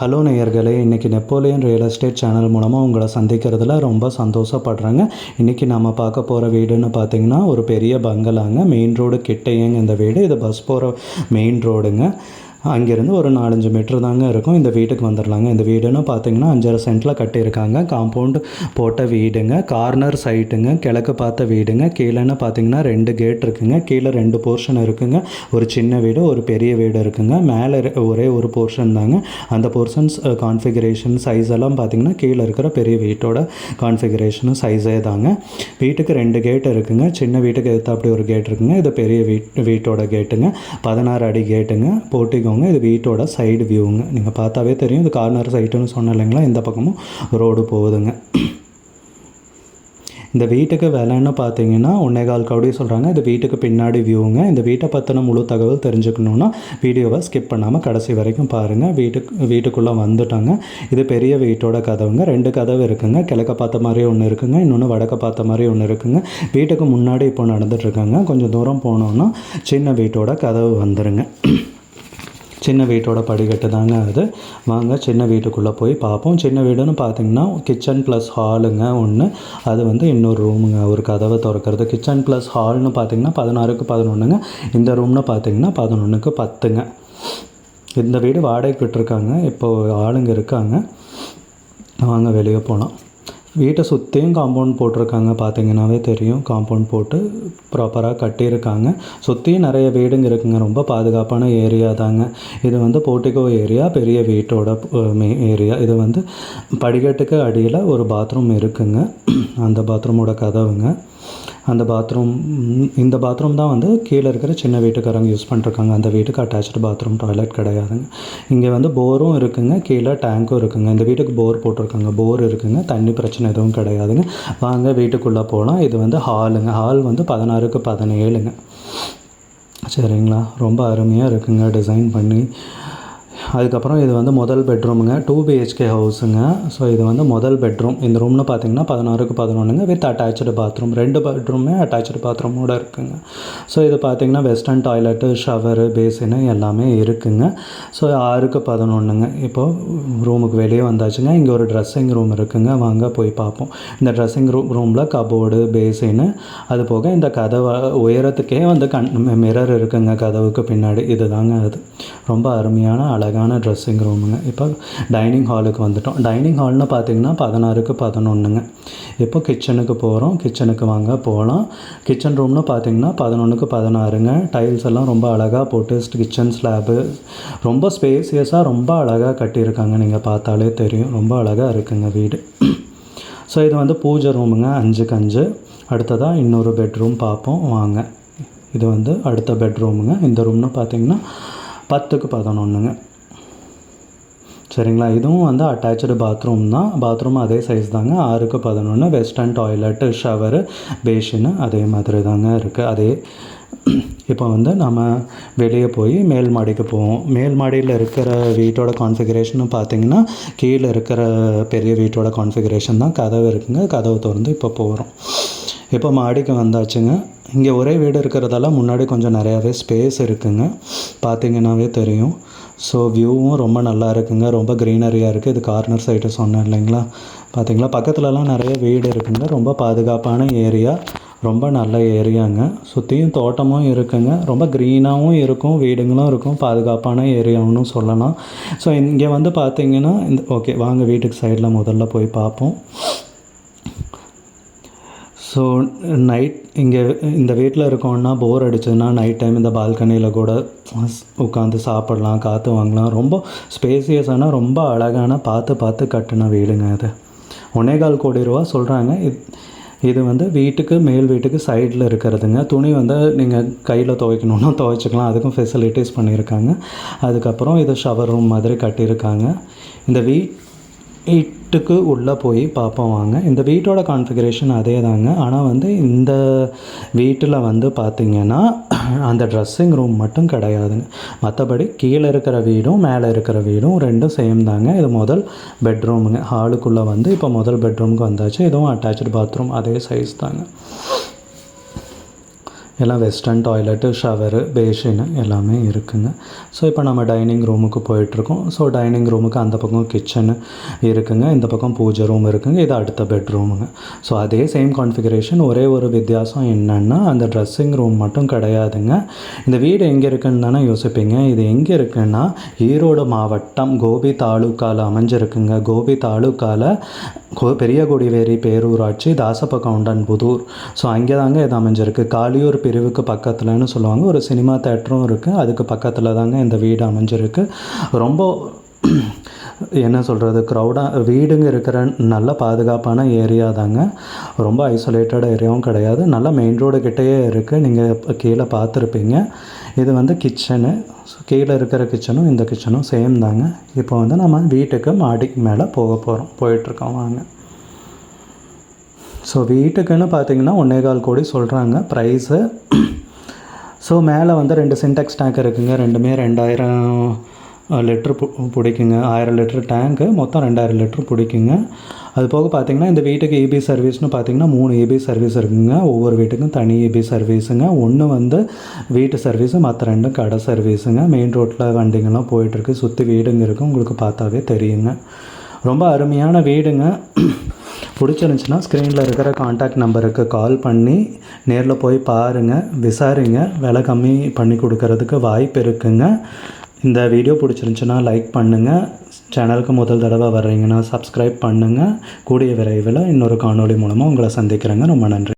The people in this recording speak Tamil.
ஹலோ நேயர்களே இன்றைக்கி நெப்போலியன் ரியல் எஸ்டேட் சேனல் மூலமாக உங்களை சந்திக்கிறதுல ரொம்ப சந்தோஷப்படுறேங்க. இன்றைக்கி நம்ம பார்க்க போகிற வீடுன்னு பார்த்தீங்கன்னா ஒரு பெரிய பங்களாங்க. மெயின் ரோடு கிட்டேயங்க இந்த வீடு. இது பஸ் போகிற மெயின் ரோடுங்க அங்கேருந்து ஒரு நாலஞ்சு மீட்ரு தாங்க இருக்கும். இந்த வீட்டுக்கு வந்துடலாங்க இந்த வீடுன்னு பார்த்தீங்கன்னா அஞ்சரை சென்ட்டில் கட்டியிருக்காங்க. காம்பவுண்டு போட்ட வீடுங்க. கார்னர் சைட்டுங்க கிழக்கு பார்த்த வீடுங்க. கீழேன்னு பார்த்தீங்கன்னா ரெண்டு கேட் இருக்குங்க. கீழே ரெண்டு போர்ஷன் இருக்குங்க. ஒரு சின்ன வீடு ஒரு பெரிய வீடு இருக்குங்க. மேலே ஒரே ஒரு போர்ஷன் தாங்க. அந்த போர்ஷன்ஸ் கான்ஃபிகரேஷன் சைஸ் எல்லாம் பார்த்தீங்கன்னா கீழே இருக்கிற பெரிய வீட்டோட கான்ஃபிகரேஷனும் சைஸே தாங்க. வீட்டுக்கு ரெண்டு கேட் இருக்குங்க. சின்ன வீட்டுக்கு எடுத்த அப்படி ஒரு கேட் இருக்குங்க. இது பெரிய வீட் வீட்டோட கேட்டுங்க பதினாறு அடி கேட்டுங்க போட்டிக்கோங்க இது வீட்டோட சைடு வியூங்க நீங்கள் பார்த்தாவே தெரியும் இது கார்னர் சைட்டுன்னு சொன்னேன் இல்லைங்களா? இந்த பக்கமும் ரோடு போகுதுங்க. இந்த வீட்டுக்கு விலைன்னு பார்த்தீங்கன்னா ஒன்னேகால் கவுடி சொல்கிறாங்க இது வீட்டுக்கு பின்னாடி வியூங்க இந்த வீட்டை பற்றின முழு தகவல் தெரிஞ்சுக்கணுன்னா வீடியோவை ஸ்கிப் பண்ணாமல் கடைசி வரைக்கும் பாருங்கள் வீட்டுக்கு வீட்டுக்குள்ளே வந்துட்டாங்க. இது பெரிய வீட்டோட கதவுங்க. ரெண்டு கதவு இருக்குங்க. கிழக்க பார்த்த மாதிரி ஒன்று இருக்குங்க. இன்னொன்று வடக்க பார்த்த மாதிரி ஒன்று இருக்குங்க. வீட்டுக்கு முன்னாடி இப்போ நடந்துட்டுருக்காங்க கொஞ்சம் தூரம் போனோன்னா சின்ன வீட்டோட கதவு வந்துடுங்க சின்ன வீட்டோட படிக்கட்டு தாங்க அது. வாங்க சின்ன வீட்டுக்குள்ளே போய் பார்ப்போம். சின்ன வீடுன்னு பார்த்தீங்கன்னா கிச்சன் ப்ளஸ் ஹாலுங்க ஒன்று அது வந்து இன்னொரு ரூமுங்க ஒரு கதவை திறக்கிறது. கிச்சன் ப்ளஸ் ஹால்னு பார்த்தீங்கன்னா பதினாறுக்கு பதினொன்றுங்க இந்த ரூம்னு பார்த்தீங்கன்னா பதினொன்றுக்கு பத்துங்க. இந்த வீடு வாடகைக்கு விட்டுருக்காங்க. இப்போது ஆளுங்க இருக்காங்க. வாங்க வெளியே போகலாம் வீட்டை சுற்றியும் காம்பவுண்ட் போட்டிருக்காங்க பார்த்தீங்கன்னாவே தெரியும். காம்பவுண்ட் போட்டு ப்ராப்பராக கட்டியிருக்காங்க. சுற்றியும் நிறைய வீடுங்க இருக்குங்க. ரொம்ப பாதுகாப்பான ஏரியா தாங்க. இது வந்து போர்ட்டிகோ ஏரியா பெரிய வீட்டோட ஏரியா இது வந்து படிக்கட்டுக்கு அடியில் ஒரு பாத்ரூம் இருக்குங்க. அந்த பாத்ரூமோட கதவுங்க. அந்த பாத்ரூம் இந்த பாத்ரூம் தான் வந்து கீழே இருக்கிற சின்ன வீட்டுக்காரங்க யூஸ் பண்ணிருக்காங்க அந்த வீட்டுக்கு அட்டாச்சு பாத்ரூம் டாய்லெட் கிடையாதுங்க. இங்கே வந்து போரும் இருக்குங்க. கீழே டேங்க்கும் இருக்குங்க. இந்த வீட்டுக்கு போர் போட்டிருக்காங்க. போர் இருக்குங்க. தண்ணி பிரச்சனை எதுவும் கிடையாதுங்க. வாங்க வீட்டுக்குள்ளே போகலாம் இது வந்து ஹாலுங்க ஹால் வந்து பதினாறுக்கு பதினேழுங்க. சரிங்களா? ரொம்ப அருமையாக இருக்குங்க டிசைன் பண்ணி. அதுக்கப்புறம் இது வந்து முதல் பெட்ரூமுங்க டூ பிஹெச்கே ஹவுஸுங்க ஸோ இது வந்து முதல் பெட்ரூம் இந்த ரூம்னு பார்த்தீங்கன்னா பதினாறுக்கு பதினொன்றுங்க வித் அட்டாச்சு பாத்ரூம் ரெண்டு பெட்ரூமே அட்டாச்சு பாத்ரூமோட இருக்குங்க. ஸோ இது பார்த்தீங்கன்னா வெஸ்டர்ன் டாய்லெட்டு ஷவரு பேசினு எல்லாமே இருக்குங்க. ஸோ ஆறுக்கு பதினொன்றுங்க இப்போது ரூமுக்கு வெளியே வந்தாச்சுங்க. இங்கே ஒரு ட்ரெஸ்ஸிங் ரூம் இருக்குங்க. வாங்க போய் பார்ப்போம் இந்த ட்ரெஸ்ஸிங் ரூம் ரூமில் கபோர்டு பேசினு அது போக இந்த கதவை உயரத்துக்கே வந்து கண் மிரர் இருக்குங்க. கதவுக்கு பின்னாடி. இதுதாங்க அது. ரொம்ப அருமையான அழகான ட்ரெஸ்ஸிங் ரூமுங்க. இப்போ டைனிங் ஹாலுக்கு வந்துட்டோம். டைனிங் ஹால்னு பார்த்தீங்கன்னா பதினாறுக்கு பதினொன்றுங்க இப்போ கிச்சனுக்கு போகிறோம் கிச்சனுக்கு வாங்க போகலாம் கிச்சன் ரூம்னு பார்த்தீங்கன்னா பதினொன்றுக்கு பதினாறுங்க. டைல்ஸ் எல்லாம் ரொம்ப அழகாக போட்டு கிச்சன் ஸ்லாபு ரொம்ப ஸ்பேசியஸாக ரொம்ப அழகாக கட்டியிருக்காங்க. நீங்கள் பார்த்தாலே தெரியும். ரொம்ப அழகாக இருக்குங்க வீடு. ஸோ இது வந்து பூஜை ரூமுங்க அஞ்சுக்கு அஞ்சு. அடுத்ததாக இன்னொரு பெட்ரூம் பார்ப்போம். வாங்க. இது வந்து அடுத்த பெட்ரூமுங்க இந்த ரூம்னு பார்த்தீங்கன்னா பத்துக்கு பதினொன்றுங்க சரிங்களா? இதுவும் வந்து அட்டாச்சு பாத்ரூம் தான். பாத்ரூம் அதே சைஸ் தாங்க. ஆறுக்கு பதினொன்று வெஸ்டர்ன் டாய்லெட்டு ஷவரு பேஷின்னு அதே மாதிரி தாங்க இருக்குது அதே இப்போ வந்து நம்ம வெளியே போய் மேல் மாடிக்கு போவோம். மேல் மாடியில் இருக்கிற வீட்டோட கான்ஃபிகரேஷன் பார்த்தீங்கன்னா கீழே இருக்கிற பெரிய வீட்டோட கான்ஃபிகரேஷன் தான். கதவு இருக்குங்க. கதவு திறந்து இப்போ போகிறோம் இப்போ மாடிக்கு வந்தாச்சுங்க. இங்கே ஒரே வீடு இருக்கிறதால முன்னாடி கொஞ்சம் நிறையாவே ஸ்பேஸ் இருக்குங்க. பார்த்தீங்கன்னாவே தெரியும். ஸோ வியூவும் ரொம்ப நல்லா இருக்குங்க. ரொம்ப க்ரீனரியாக இருக்குது இது கார்னர் சைடு சொன்னேன் இல்லைங்களா? பார்த்தீங்களா பக்கத்துலலாம் நிறைய வீடு இருக்குங்க. ரொம்ப பாதுகாப்பான ஏரியா ரொம்ப நல்ல ஏரியாங்க சுற்றியும் தோட்டமும் இருக்குங்க. ரொம்ப க்ரீனாகவும் இருக்கும். வீடுங்களும் இருக்கும். பாதுகாப்பான ஏரியாவும் சொல்லலாம். ஸோ இங்கே வந்து பார்த்தீங்கன்னா இந்த ஓகே வாங்க வீட்டுக்கு சைடில் முதல்ல போய் பார்ப்போம் ஸோ நைட் இங்கே இந்த வீட்டில் இருக்கோம்னா போர் அடிச்சதுன்னா நைட் டைம் இந்த பால்கனியில் கூட உட்காந்து சாப்பிட்லாம் காற்று வாங்கலாம். ரொம்ப ஸ்பேசியஸான ரொம்ப அழகான பார்த்து பார்த்து கட்டின வீடுங்க அது ஒன்னேகால் கோடி ரூபா சொல்கிறாங்க இது இது வந்து வீட்டுக்கு மேல் வீட்டுக்கு சைடில் இருக்கிறதுங்க. துணி வந்து நீங்கள் கையில் துவைக்கணுன்னா துவைச்சிக்கலாம். அதுக்கும் ஃபெசிலிட்டிஸ் பண்ணியிருக்காங்க. அதுக்கப்புறம் இது ஷவர் ரூம் மாதிரி கட்டியிருக்காங்க. இந்த வீட் வீட்டுக்கு உள்ளே போய் பார்ப்போம் வாங்க. இந்த வீட்டோட கான்ஃபிகரேஷன் அதே தாங்க ஆனால் வந்து இந்த வீட்டில் வந்து பார்த்திங்கன்னா அந்த ட்ரெஸ்ஸிங் ரூம் மட்டும் கிடையாதுங்க. மற்றபடி கீழே இருக்கிற வீடும் மேலே இருக்கிற வீடும் ரெண்டும் சேம் தாங்க. இது முதல் பெட்ரூமுங்க ஹாலுக்குள்ளே வந்து இப்போ முதல் பெட்ரூமுக்கு வந்தாச்சு. இதுவும் அட்டாச்சு பாத்ரூம் அதே சைஸ் தாங்க. எல்லாம் வெஸ்டர்ன் டாய்லெட்டு ஷவரு பேஷின் எல்லாமே இருக்குங்க. ஸோ இப்போ நம்ம டைனிங் ரூமுக்கு போயிட்டுருக்கோம். ஸோ டைனிங் ரூமுக்கு அந்த பக்கம் கிச்சனு இருக்குங்க. இந்த பக்கம் பூஜை ரூம் இருக்குங்க. இது அடுத்த பெட்ரூமுங்க ஸோ அதே சேம் கான்ஃபிகரேஷன் ஒரே ஒரு வித்தியாசம் என்னென்னா அந்த ட்ரெஸ்ஸிங் ரூம் மட்டும் கிடையாதுங்க. இந்த வீடு எங்கே இருக்குன்னு தானே யோசிப்பீங்க. இது எங்கே இருக்குன்னா ஈரோடு மாவட்டம் கோபி தாலுக்காவில் அமைஞ்சிருக்குங்க. கோபி தாலுக்காவில் கோ பெரிய கொடிவேரி பேரூராட்சி தாசப்ப கவுண்டன் புதூர். ஸோ அங்கே தாங்க இது அமைஞ்சிருக்கு. காளியூர் பிரிவுக்கு பக்கத்தில்னு சொல்லுவாங்க. ஒரு சினிமா தேட்டரும் இருக்குது அதுக்கு பக்கத்தில் தாங்க இந்த வீடு அமைஞ்சிருக்கு. ரொம்ப என்ன சொல்கிறது க்ரௌடாக வீடுங்க இருக்கிற நல்ல பாதுகாப்பான ஏரியா தாங்க. ரொம்ப ஐசோலேட்டட் ஏரியாவும் கிடையாது. நல்ல மெயின் ரோடு கிட்டேயே இருக்குது நீங்கள் கீழே பார்த்துருப்பீங்க. இது வந்து கிச்சனு ஸோ கீழே இருக்கிற கிச்சனும் இந்த கிச்சனும் சேம் தாங்க. இப்போ வந்து நம்ம வீட்டுக்கு மாடிக்கு மேலே போக போகிறோம் போயிட்டுருக்கோம் வாங்க. ஸோ வீட்டுக்குன்னு பார்த்தீங்கன்னா ஒன்றே கால் கோடி சொல்கிறாங்க ப்ரைஸு ஸோ மேலே வந்து ரெண்டு சின்டெக்ஸ் டேங்க் இருக்குங்க. ரெண்டுமே ரெண்டாயிரம் லிட்ரு பிடிக்குங்க. ஆயிரம் லிட்ரு டேங்க்கு மொத்தம் ரெண்டாயிரம் லிட்ரு பிடிக்குங்க. அது போக பார்த்தீங்கன்னா இந்த வீட்டுக்கு இபி சர்வீஸ்னு பார்த்தீங்கன்னா மூணு இபி சர்வீஸ் இருக்குங்க. ஒவ்வொரு வீட்டுக்கும் தனி இபி சர்வீஸுங்க ஒன்று வந்து வீட்டு சர்வீஸு மற்ற ரெண்டும் கடை சர்வீஸுங்க மெயின் ரோட்டில் வண்டிங்கெல்லாம் போயிட்டுருக்கு சுற்றி வீடுங்க இருக்குது உங்களுக்கு பார்த்தாவே தெரியுங்க. ரொம்ப அருமையான வீடுங்க. பிடிச்சிருந்துச்சுன்னா ஸ்க்ரீனில் இருக்கிற காண்டாக்ட் நம்பருக்கு கால் பண்ணி நேரில் போய் பாருங்கள் விசாரிங்க. விலை கம்மி பண்ணி கொடுக்கறதுக்கு வாய்ப்பு இருக்குங்க. இந்த வீடியோ பிடிச்சிருந்துச்சின்னா லைக் பண்ணுங்கள் சேனலுக்கு முதல் தடவை வர்றீங்கன்னா சப்ஸ்கிரைப் பண்ணுங்கள் கூடிய விரைவில் இன்னொரு காணொளி மூலமாக உங்களை சந்திக்கிறேங்க. ரொம்ப நன்றி.